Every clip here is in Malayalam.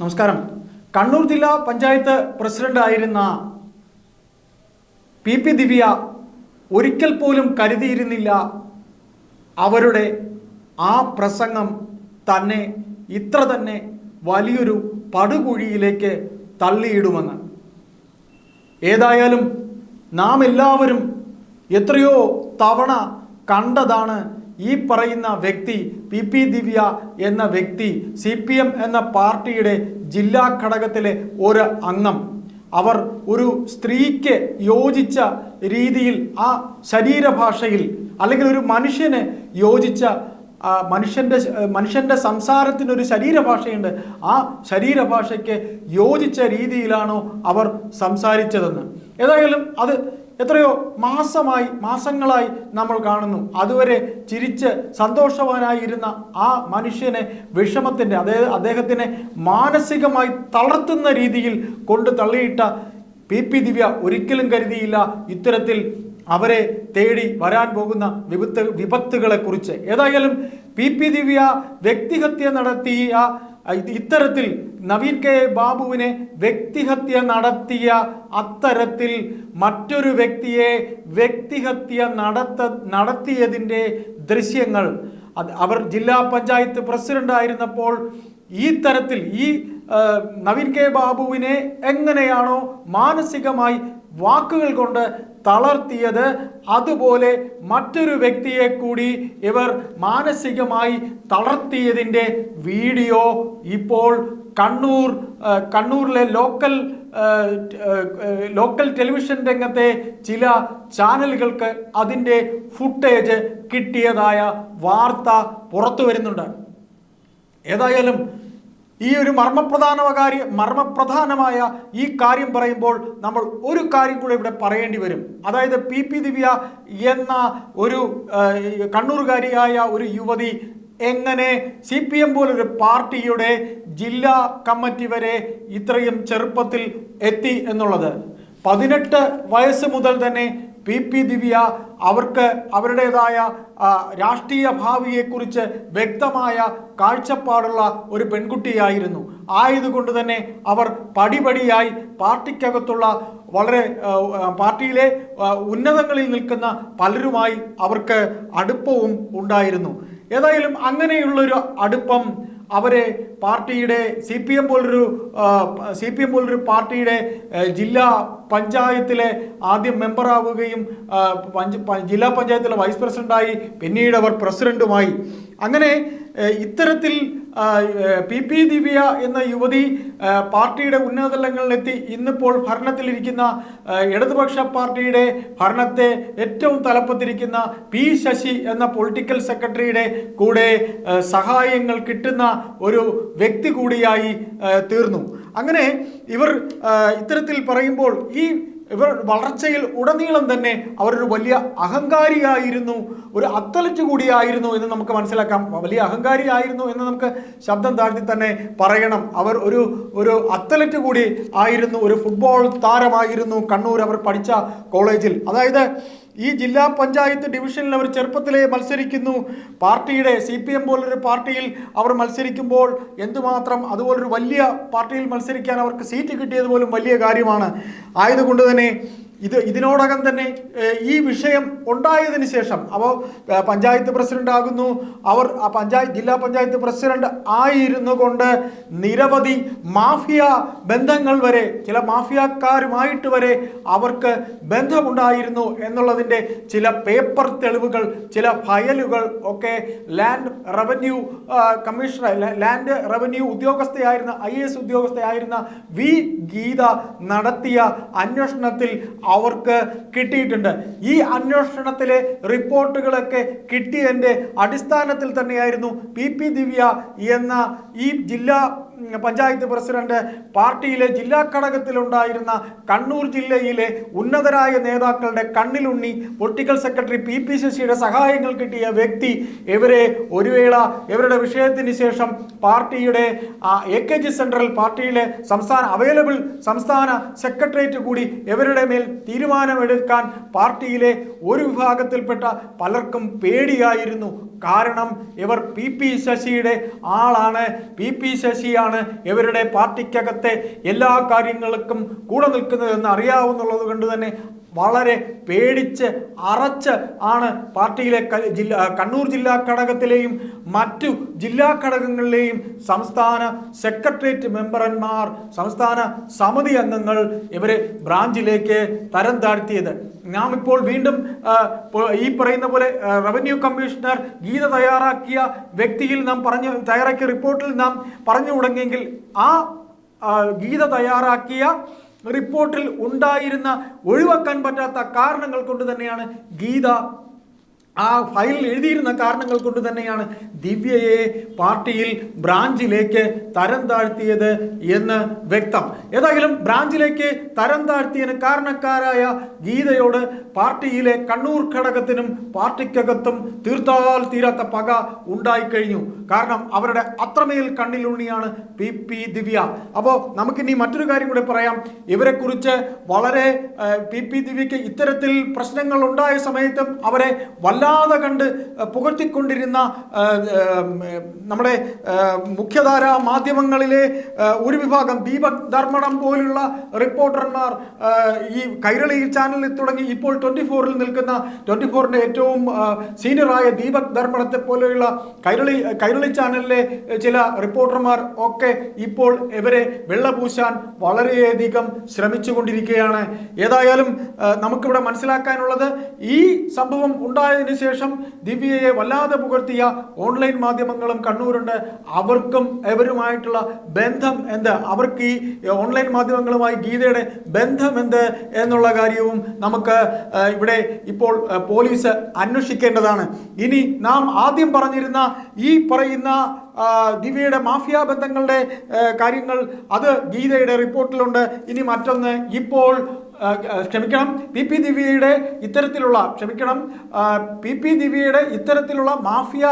നമസ്കാരം. കണ്ണൂർ ജില്ലാ പഞ്ചായത്ത് പ്രസിഡന്റ് ആയിരുന്ന പി പി ദിവ്യ ഒരിക്കൽ പോലും കരുതിയിരുന്നില്ല അവരുടെ ആ പ്രസംഗം തന്നെ ഇത്ര തന്നെ വലിയൊരു പടുകുഴിയിലേക്ക് തള്ളിയിടുമെന്ന്. ഏതായാലും നാം എല്ലാവരും എത്രയോ തവണ കണ്ടതാണ് ഈ പറയുന്ന വ്യക്തി പി പി ദിവ്യ എന്ന വ്യക്തി സി പി എം എന്ന പാർട്ടിയുടെ ജില്ലാ ഘടകത്തിലെ ഒരു അംഗം. അവർ ഒരു സ്ത്രീക്ക് യോജിച്ച രീതിയിൽ ആ ശരീരഭാഷയിൽ അല്ലെങ്കിൽ ഒരു മനുഷ്യന് യോജിച്ച മനുഷ്യന്റെ മനുഷ്യന്റെ സംസാരത്തിനൊരു ശരീരഭാഷയുണ്ട്. ആ ശരീരഭാഷയ്ക്ക് യോജിച്ച രീതിയിലാണോ അവർ സംസാരിച്ചതെന്ന്. ഏതായാലും അത് എത്രയോ മാസമായി മാസങ്ങളായി നമ്മൾ കാണുന്നു. അതുവരെ ചിരിച്ച് സന്തോഷവാനായിരുന്ന ആ മനുഷ്യനെ വിഷമത്തിന്റെ അതായത് അദ്ദേഹത്തിനെ മാനസികമായി തളർത്തുന്ന രീതിയിൽ കൊണ്ട് തള്ളിയിട്ട പി. പി. ദിവ്യ ഒരിക്കലും കരുതിയില്ല ഇത്തരത്തിൽ അവരെ തേടി വരാൻ പോകുന്ന വിപത്ത് വിപത്തുകളെക്കുറിച്ച്. ഏതായാലും പി. പി. ദിവ്യ വ്യക്തിഹത്യ നടത്തിയ ഇത്തരത്തിൽ നവീൻ കെ ബാബുവിനെ വ്യക്തിഹത്യ നടത്തിയ അത്തരത്തിൽ മറ്റൊരു വ്യക്തിയെ വ്യക്തിഹത്യ നടത്ത നടത്തിയതിന്റെ ദൃശ്യങ്ങൾ. അവർ ജില്ലാ പഞ്ചായത്ത് പ്രസിഡന്റ് ആയിരുന്നപ്പോൾ ഈ തരത്തിൽ ഈ നവീൻ കെ ബാബുവിനെ എങ്ങനെയാണോ മാനസികമായി വാക്കുകൾ കൊണ്ട് തളർത്തിയത്. അതുപോലെ മറ്റൊരു വ്യക്തിയെ കൂടി ഇവർ മാനസികമായി തളർത്തിയതിന്റെ വീഡിയോ ഇപ്പോൾ കണ്ണൂർ കണ്ണൂരിലെ ലോക്കൽ ലോക്കൽ ടെലിവിഷൻ രംഗത്തെ ചില ചാനലുകൾക്ക് അതിന്റെ ഫുട്ടേജ് കിട്ടിയതായ വാർത്ത പുറത്തു വരുന്നുണ്ട്. ഏതായാലും ഈ ഒരു മർമ്മപ്രധാന കാര്യം മർമ്മപ്രധാനമായ ഈ കാര്യം പറയുമ്പോൾ നമ്മൾ ഒരു കാര്യം കൂടെ ഇവിടെ പറയേണ്ടി വരും. അതായത് പി പി ദിവ്യ എന്ന ഒരു കണ്ണൂർകാരിയായ ഒരു യുവതി എങ്ങനെ സി പി എം പോലൊരു പാർട്ടിയുടെ ജില്ലാ കമ്മിറ്റി വരെ ഇത്രയും ചെറുപ്പത്തിൽ എത്തി എന്നുള്ളത്. പതിനെട്ട് വയസ്സ് മുതൽ തന്നെ പി പി ദിവ്യ അവർക്ക് അവരുടേതായ രാഷ്ട്രീയ ഭാവിയെക്കുറിച്ച് വ്യക്തമായ കാഴ്ചപ്പാടുള്ള ഒരു പെൺകുട്ടിയായിരുന്നു. ആയതുകൊണ്ട് തന്നെ അവർ പടിപടിയായി പാർട്ടിക്കകത്തുള്ള വളരെ പാർട്ടിയിലെ ഉന്നതങ്ങളിൽ നിൽക്കുന്ന പലരുമായി അവർക്ക് അടുപ്പവും ഉണ്ടായിരുന്നു. ഏതായാലും അങ്ങനെയുള്ളൊരു അടുപ്പം അവരെ പാർട്ടിയുടെ സി പി എം പോലൊരു സി പി എം പോലൊരു പാർട്ടിയുടെ ജില്ലാ പഞ്ചായത്തിലെ ആദ്യം മെമ്പറാവുകയും ജില്ലാ പഞ്ചായത്തിലെ വൈസ് പ്രസിഡന്റായി പിന്നീട് അവർ പ്രസിഡന്റുമായി. അങ്ങനെ ഇത്തരത്തിൽ പി പി ദിവ്യ എന്ന യുവതി പാർട്ടിയുടെ ഉന്നതതലങ്ങളിലെത്തി ഇന്നിപ്പോൾ ഭരണത്തിലിരിക്കുന്ന ഇടതുപക്ഷ പാർട്ടിയുടെ ഭരണത്തെ ഏറ്റവും തലപ്പത്തിരിക്കുന്ന പി ശശി എന്ന പൊളിറ്റിക്കൽ സെക്രട്ടറിയുടെ കൂടെ സഹായങ്ങൾ കിട്ടുന്ന ഒരു വ്യക്തി കൂടിയായി തീർന്നു. അങ്ങനെ ഇവർ ഇത്തരത്തിൽ പറയുമ്പോൾ ഈ ഇവർ വളർച്ചയിൽ ഉടനീളം തന്നെ അവരൊരു വലിയ അഹങ്കാരിയായിരുന്നു ഒരു അത്ലറ്റ് കൂടിയായിരുന്നു എന്ന് നമുക്ക് മനസ്സിലാക്കാം. വലിയ അഹങ്കാരിയായിരുന്നു എന്ന് നമുക്ക് ശബ്ദം താഴ്ത്തി തന്നെ പറയണം. അവർ ഒരു ഒരു അത്ലറ്റ് കൂടി ആയിരുന്നു ഒരു ഫുട്ബോൾ താരമായിരുന്നു കണ്ണൂർ അവർ പഠിച്ച കോളേജിൽ അതായത് ഈ ജില്ലാ പഞ്ചായത്ത് ഡിവിഷനിൽ അവർ ചെറുപ്പത്തിലേ മത്സരിക്കുന്നു. പാർട്ടിയുടെ സി പി എം പോലൊരു പാർട്ടിയിൽ അവർ മത്സരിക്കുമ്പോൾ എന്തുമാത്രം അതുപോലൊരു വലിയ പാർട്ടിയിൽ മത്സരിക്കാൻ അവർക്ക് സീറ്റ് കിട്ടിയത് പോലും വലിയ കാര്യമാണ്. ആയതുകൊണ്ട് തന്നെ ഇത് ഇതിനോടകം തന്നെ ഈ വിഷയം ഉണ്ടായതിന് ശേഷം അപ്പോൾ പഞ്ചായത്ത് പ്രസിഡന്റ് ആകുന്നു. അവർ ആ പഞ്ചായത്ത് ജില്ലാ പഞ്ചായത്ത് പ്രസിഡന്റ് ആയിരുന്നു കൊണ്ട് നിരവധി മാഫിയ ബന്ധങ്ങൾ വരെ ചില മാഫിയക്കാരുമായിട്ട് വരെ അവർക്ക് ബന്ധമുണ്ടായിരുന്നു എന്നുള്ളതിന്റെ ചില പേപ്പർ തെളിവുകൾ ചില ഫയലുകൾ ഒക്കെ land revenue commissioner land revenue ഉദ്യോഗസ്ഥയായിരുന്ന I S ഉദ്യോഗസ്ഥയായിരുന്ന വി ഗീത നടത്തിയ അന്വേഷണത്തിൽ അവർക്ക് കിട്ടിയിട്ടുണ്ട്. ഈ അന്വേഷണത്തിലെ റിപ്പോർട്ടുകളൊക്കെ കിട്ടിയതിന്റെ അടിസ്ഥാനത്തിൽ തന്നെയായിരുന്നു പി പി ദിവ്യ എന്ന ഈ ജില്ലാ പഞ്ചായത്ത് പ്രസിഡന്റ് പാർട്ടിയിലെ ജില്ലാ ഘടകത്തിലുണ്ടായിരുന്ന കണ്ണൂർ ജില്ലയിലെ ഉന്നതരായ നേതാക്കളുടെ കണ്ണിലുണ്ണി പൊളിറ്റിക്കൽ സെക്രട്ടറി പി പി ശശിയുടെ സഹായങ്ങൾ കിട്ടിയ വ്യക്തി ഇവരെ ഒരു വേള ഇവരുടെ വിഷയത്തിന് ശേഷം പാർട്ടിയുടെ എ കെ ജി സെൻട്രൽ പാർട്ടിയിലെ സംസ്ഥാന അവൈലബിൾ സംസ്ഥാന സെക്രട്ടേറിയറ്റ് കൂടി ഇവരുടെ മേൽ തീരുമാനമെടുക്കാൻ പാർട്ടിയിലെ ഒരു വിഭാഗത്തിൽപ്പെട്ട പലർക്കും പേടിയായിരുന്നു. കാരണം ഇവർ പി പി ശശിയുടെ ആളാണ്. പി പി ശശിയാണ് ഇവരുടെ പാർട്ടിക്കകത്തെ എല്ലാ കാര്യങ്ങൾക്കും കൂടെ നിൽക്കുന്നതെന്ന് അറിയാവുന്നുള്ളത് കൊണ്ട് തന്നെ വളരെ പേടിച്ച് അറച്ച് ആണ് പാർട്ടിയിലെ ജില്ല കണ്ണൂർ ജില്ലാ ഘടകത്തിലെയും മറ്റു ജില്ലാ ഘടകങ്ങളിലെയും സംസ്ഥാന സെക്രട്ടേറിയറ്റ് മെമ്പർമാർ സംസ്ഥാന സമിതി അംഗങ്ങൾ ഇവരെ ബ്രാഞ്ചിലേക്ക് തരം താഴ്ത്തിയത്. നാം ഇപ്പോൾ വീണ്ടും ഈ പറയുന്ന പോലെ റവന്യൂ കമ്മീഷണർ ഗീത തയ്യാറാക്കിയ വ്യക്തിയിൽ നാം പറഞ്ഞു തയ്യാറാക്കിയ റിപ്പോർട്ടിൽ നാം പറഞ്ഞു തുടങ്ങിയെങ്കിൽ ആ, ഗീത തയ്യാറാക്കിയ റിപ്പോർട്ടിൽ ഉണ്ടായിരുന്ന ഒഴിവാക്കാൻ പറ്റാത്ത കാരണങ്ങൾ കൊണ്ട് തന്നെയാണ് ഗീത ആ ഫയലിൽ എഴുതിയിരുന്ന കാരണങ്ങൾ കൊണ്ട് തന്നെയാണ് ദിവ്യയെ പാർട്ടിയിൽ ബ്രാഞ്ചിലേക്ക് തരം താഴ്ത്തിയത് എന്ന് വ്യക്തം. ഏതായാലും ബ്രാഞ്ചിലേക്ക് തരം താഴ്ത്തിയതിന് കാരണക്കാരായ ഗീതയോട് പാർട്ടിയിലെ കണ്ണൂർ ഘടകത്തിനും പാർട്ടിക്കകത്തും തീർത്താൽ തീരാത്ത പക ഉണ്ടായിക്കഴിഞ്ഞു. കാരണം അവരുടെ അത്രമേൽ കണ്ണിലുണ്ണിയാണ് പി പി ദിവ്യ. അപ്പോൾ നമുക്കിനി മറ്റൊരു കാര്യം കൂടെ പറയാം. ഇവരെക്കുറിച്ച് വളരെ പി പി ദിവ്യയ്ക്ക് ഇത്തരത്തിൽ പ്രശ്നങ്ങൾ ഉണ്ടായ സമയത്തും അവരെ വല്ലാതെ കണ്ട് പുകഴ്ത്തിക്കൊണ്ടിരുന്ന നമ്മുടെ മുഖ്യധാര മാധ്യമങ്ങളിലെ ഒരു വിഭാഗം ദീപക് ധർമ്മടം പോലുള്ള റിപ്പോർട്ടർമാർ ഈ കൈരളി ചാനലിൽ തുടങ്ങി ഇപ്പോൾ ട്വന്റി ഫോറിൽ നിൽക്കുന്ന ട്വന്റി ഫോറിന്റെ ഏറ്റവും സീനിയറായ ദീപക് ധർമ്മടത്തെ പോലെയുള്ള കൈരളി കൈരളി ചാനലിലെ ചില റിപ്പോർട്ടർമാർ ഒക്കെ ഇപ്പോൾ ഇവരെ വെള്ളപൂശാൻ വളരെയധികം ശ്രമിച്ചുകൊണ്ടിരിക്കുകയാണ്. ഏതായാലും നമുക്കിവിടെ മനസ്സിലാക്കാനുള്ളത് ഈ സംഭവം ഉണ്ടായതിനു ശേഷം ദിവ്യയെ വല്ലാതെ പുകഴ്ത്തിയ ഓൺലൈൻ മാധ്യമങ്ങളും കണ്ണൂരുണ്ട്. അവർക്കും ഇവരുമായിട്ടുള്ള ബന്ധം എന്ത്? അവർക്ക് ഈ ഓൺലൈൻ മാധ്യമങ്ങളുമായി ഗീതയുടെ ബന്ധം എന്ത് എന്നുള്ള കാര്യവും നമുക്ക് ഇവിടെ ഇപ്പോൾ പോലീസ് അന്വേഷിക്കേണ്ടതാണ്. ഇനി നാം ആദ്യം പറഞ്ഞിരുന്ന ഈ പറയുന്ന ദിവ്യയുടെ മാഫിയ ബന്ധങ്ങളുടെ കാര്യങ്ങൾ അത് ഗീതയുടെ റിപ്പോർട്ടിലുണ്ട്. ഇനി മറ്റൊന്ന് ഇപ്പോൾ ക്ഷമിക്കണം. പി. പി. ദിവ്യയുടെ ഇത്തരത്തിലുള്ള ക്ഷമിക്കണം. പി. പി. ദിവ്യയുടെ ഇത്തരത്തിലുള്ള മാഫിയ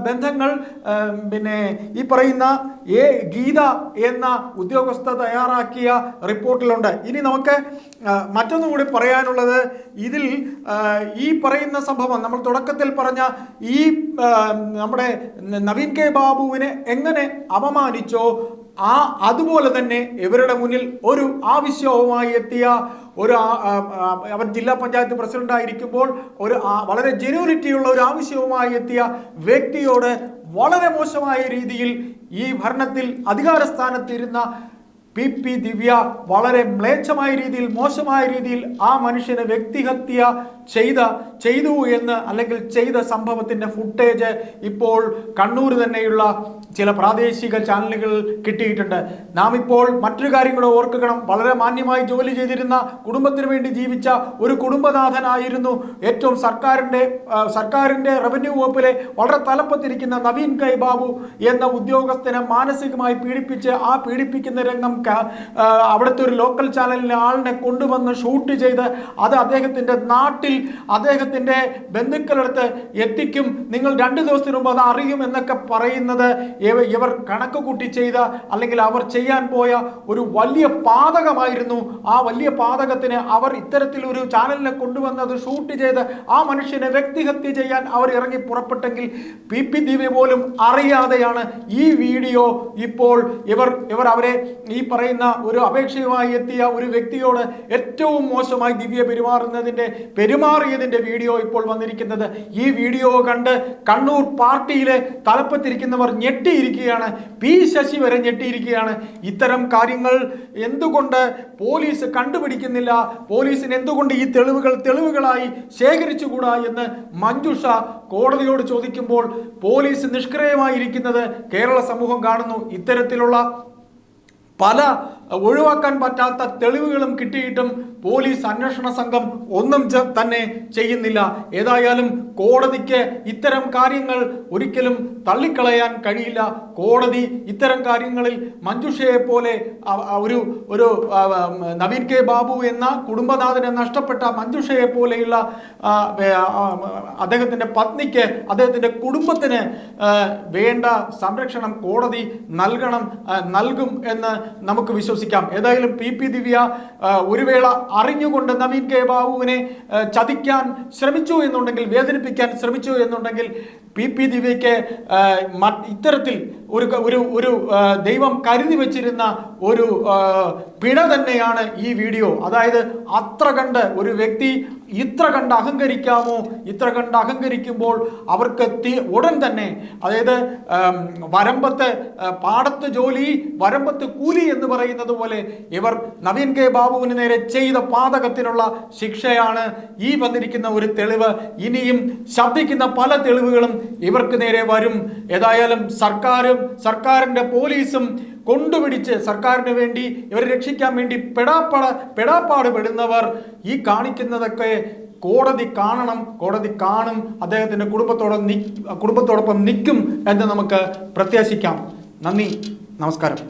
ബന്ധങ്ങൾ പിന്നെ ഈ പറയുന്ന എ. ഗീത എന്ന ഉദ്യോഗസ്ഥ തയ്യാറാക്കിയ റിപ്പോർട്ടിലുണ്ട്. ഇനി നമുക്ക് മറ്റൊന്നും കൂടി പറയാനുള്ളത് ഇതിൽ ഈ പറയുന്ന സംഭവം നമ്മൾ തുടക്കത്തിൽ പറഞ്ഞ ഈ നമ്മുടെ നവീൻ കെ ബാബുവിനെ എങ്ങനെ അപമാനിച്ചോ ആ അതുപോലെ തന്നെ ഇവരുടെ മുന്നിൽ ഒരു ആവശ്യവുമായി എത്തിയ ഒരു അവർ ജില്ലാ പഞ്ചായത്ത് പ്രസിഡന്റ് ആയിരിക്കുമ്പോൾ ഒരു വളരെ ജെനുവിനിറ്റിയുള്ള ഒരു ആവശ്യവുമായി എത്തിയ വ്യക്തിയോട് വളരെ മോശമായ രീതിയിൽ ഈ ഭരണത്തിൽ അധികാര സ്ഥാനത്തിരുന്ന പി പി ദിവ്യ വളരെ മ്ലേച്ഛമായ രീതിയിൽ മോശമായ രീതിയിൽ ആ മനുഷ്യനെ വ്യക്തിഹത്യ ചെയ്ത ചെയ്തു എന്ന് അല്ലെങ്കിൽ ചെയ്ത സംഭവത്തിന്റെ ഫുട്ടേജ് ഇപ്പോൾ കണ്ണൂർ തന്നെയുള്ള ചില പ്രാദേശിക ചാനലുകൾ കിട്ടിയിട്ടുണ്ട്. നാം ഇപ്പോൾ മറ്റൊരു കാര്യം കൂടെ ഓർക്കണം. വളരെ മാന്യമായി ജോലി ചെയ്തിരുന്ന കുടുംബത്തിന് വേണ്ടി ജീവിച്ച ഒരു കുടുംബനാഥനായിരുന്നു ഏറ്റവും സർക്കാരിന്റെ സർക്കാരിന്റെ റവന്യൂ വകുപ്പിലെ വളരെ തലപ്പത്തിരിക്കുന്ന നവീൻ കൈ ബാബു എന്ന ഉദ്യോഗസ്ഥനെ മാനസികമായി പീഡിപ്പിച്ച് ആ പീഡിപ്പിക്കുന്ന രംഗം അവിടുത്തെ ഒരു ലോക്കൽ ചാനലിലെ ആളിനെ കൊണ്ടുവന്ന് ഷൂട്ട് ചെയ്ത് അത് അദ്ദേഹത്തിന്റെ നാട്ടിൽ അദ്ദേഹത്തിന്റെ ബന്ധുക്കളടുത്ത് എത്തിക്കും. നിങ്ങൾ രണ്ട് ദിവസത്തിന് മുമ്പ് അത് അറിയും എന്നൊക്കെ പറയുന്നത് ഇവർ കണക്ക് കൂട്ടി ചെയ്ത അല്ലെങ്കിൽ അവർ ചെയ്യാൻ പോയ ഒരു വലിയ പാതകമായിരുന്നു. ആ വലിയ പാതകത്തിന് അവർ ഇത്തരത്തിൽ ഒരു ചാനലിനെ കൊണ്ടുവന്ന് അത് ഷൂട്ട് ചെയ്ത് ആ മനുഷ്യനെ വ്യക്തിഹത്യ ചെയ്യാൻ അവർ ഇറങ്ങി പുറപ്പെട്ടെങ്കിൽ പി പി ദിവ്യ പോലും അറിയാതെയാണ് ഈ വീഡിയോ ഇപ്പോൾ ഇവർ ഇവർ അവരെ ഈ പറയുന്ന ഒരു അപേക്ഷയുമായി എത്തിയ ഒരു വ്യക്തിയോട് ഏറ്റവും മോശമായി ദിവ്യ പെരുമാറുന്നതിന്റെ പെരുമാറിയതിന്റെ വീഡിയോ ഇപ്പോൾ വന്നിരിക്കുന്നത്. ഈ വീഡിയോ കണ്ട് കണ്ണൂർ പാർട്ടിയിലെ തലപ്പത്തിരിക്കുന്നവർ ഞെട്ടിയിരിക്കുകയാണ്. പി ശശി വരെ ഞെട്ടിയിരിക്കുകയാണ്. ഇത്തരം കാര്യങ്ങൾ എന്തുകൊണ്ട് പോലീസ് കണ്ടുപിടിക്കുന്നില്ല? പോലീസിന് എന്തുകൊണ്ട് ഈ തെളിവുകൾ തെളിവുകളായി ശേഖരിച്ചുകൂടാ എന്ന് മഞ്ജുഷ കോടതിയോട് ചോദിക്കുമ്പോൾ പോലീസ് നിഷ്ക്രിയമായിരിക്കുന്നത് കേരള സമൂഹം കാണുന്നു. ഇത്തരത്തിലുള്ള പല ഒഴിവാക്കാൻ പറ്റാത്ത തെളിവുകളും കിട്ടിയിട്ടും പോലീസ് അന്വേഷണ സംഘം ഒന്നും തന്നെ ചെയ്യുന്നില്ല. ഏതായാലും കോടതിക്ക് ഇത്തരം കാര്യങ്ങൾ ഒരിക്കലും തള്ളിക്കളയാൻ കഴിയില്ല. കോടതി ഇത്തരം കാര്യങ്ങളിൽ മഞ്ജുഷയെ പോലെ ഒരു ഒരു നവീൻ കെ ബാബു എന്ന കുടുംബനാഥനെ നഷ്ടപ്പെട്ട മഞ്ജുഷയെ പോലെയുള്ള അദ്ദേഹത്തിന്റെ പത്നിക്ക് അദ്ദേഹത്തിന്റെ കുടുംബത്തിന് വേണ്ട സംരക്ഷണം കോടതി നൽകണം നൽകും എന്ന് നമുക്ക് വിശ്വസിക്കാം. ഏതായാലും പി. പി. ദിവ്യ ഒരു വേള അറിഞ്ഞുകൊണ്ട് നവീൻ കെ ബാബുവിനെ ചതിക്കാൻ ശ്രമിച്ചു എന്നുണ്ടെങ്കിൽ വേദനിപ്പിക്കാൻ ശ്രമിച്ചു എന്നുണ്ടെങ്കിൽ പി പി ദിവ്യയ്ക്ക് ഇത്തരത്തിൽ ഒരു ഒരു ഒരു ദൈവം കരുതി വെച്ചിരുന്ന ഒരു പിഴ തന്നെയാണ് ഈ വീഡിയോ. അതായത് അത്ര കണ്ട് ഒരു വ്യക്തി ഇത്ര കണ്ട് അഹങ്കരിക്കാമോ? ഇത്ര കണ്ട് അഹങ്കരിക്കുമ്പോൾ അവർക്ക് തി- ഉടൻ തന്നെ. അതായത് വരമ്പത്ത് പാടത്ത് ജോലി വരമ്പത്ത് കൂലി എന്ന് പറയുന്നത് പോലെ ഇവർ നവീൻ കെ ബാബുവിന് നേരെ ചെയ്ത പാതകത്തിനുള്ള ശിക്ഷയാണ് ഈ വന്നിരിക്കുന്ന ഒരു തെളിവ്. ഇനിയും ശബ്ദിക്കുന്ന പല തെളിവുകളും ഇവർക്ക് നേരെ വരും. ഏതായാലും സർക്കാരും സർക്കാരിന്റെ പോലീസും കൊണ്ടുപിടിച്ച് സർക്കാരിന് വേണ്ടി ഇവരെ രക്ഷിക്കാൻ വേണ്ടി പെടാപ്പട പെടാപ്പാട് പെടുന്നവർ ഈ കാണിക്കുന്നതൊക്കെ കോടതി കാണണം കോടതി കാണും അദ്ദേഹത്തിന്റെ കുടുംബത്തോടൊപ്പം കുടുംബത്തോടൊപ്പം നിൽക്കും എന്ന് നമുക്ക് പ്രത്യാശിക്കാം. നന്ദി നമസ്കാരം.